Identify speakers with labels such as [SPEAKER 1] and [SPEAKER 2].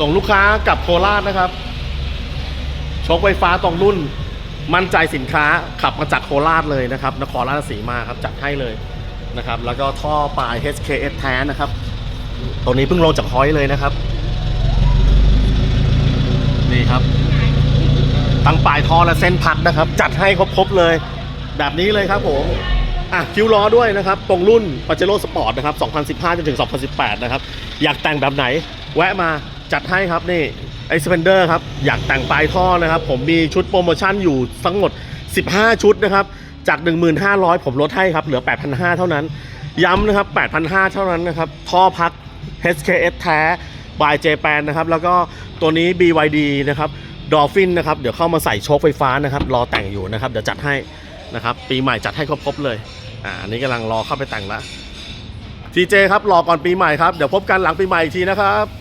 [SPEAKER 1] ส่งลูกค้ากลับโคราชนะครับชคไฟฟ้าตรงรุ่น มั่นใจสินค้าขับมาจากโคราชเลยนะครับ นครราชสีมาครับจัดให้เลยนะครับ แล้วก็ท่อปลาย HKS แท้นะครับ ตัวนี้เพิ่งลงจากฮอยเลยนะครับ นี่ครับ ตั้งปลายท่อและเส้นพัดนะครับ จัดให้ครบๆเลย แบบนี้เลยครับผมอะคิวล้อด้วยนะครับ ตรงรุ่นปาเจโร่สปอร์ตนะครับ 2015 จนถึง 2018 นะครับ อยากแต่งแบบไหน แวะมา จัดให้ครับนี่ไอสเปนเดอร์ครับอยากแต่งปลายท่อนะครับ ผมมีชุดโปรโมชั่นอยู่ทั้งหมด 15 ชุดนะครับ จาก 1500 ผมลดให้ครับ เหลือ 8,500 เท่านั้น ย้ำนะครับ 8,500 เท่านั้นนะครับ ท่อพัด HKS แท้ by Japan นะครับ แล้วก็ตัวนี้ BYD นะครับดอฟฟินนะครับ เดี๋ยวเข้ามาใส่โชคไฟฟ้านะครับ รอแต่งอยู่นะครับ เดี๋ยวจัดให้นะครับ ปีใหม่จัดให้ครบๆเลย อ่านี้กำลังรอเข้าไปแต่งละ TJ ครับ รอก่อนปีใหม่ครับ เดี๋ยวพบกันหลังปีใหม่อีกทีนะครับ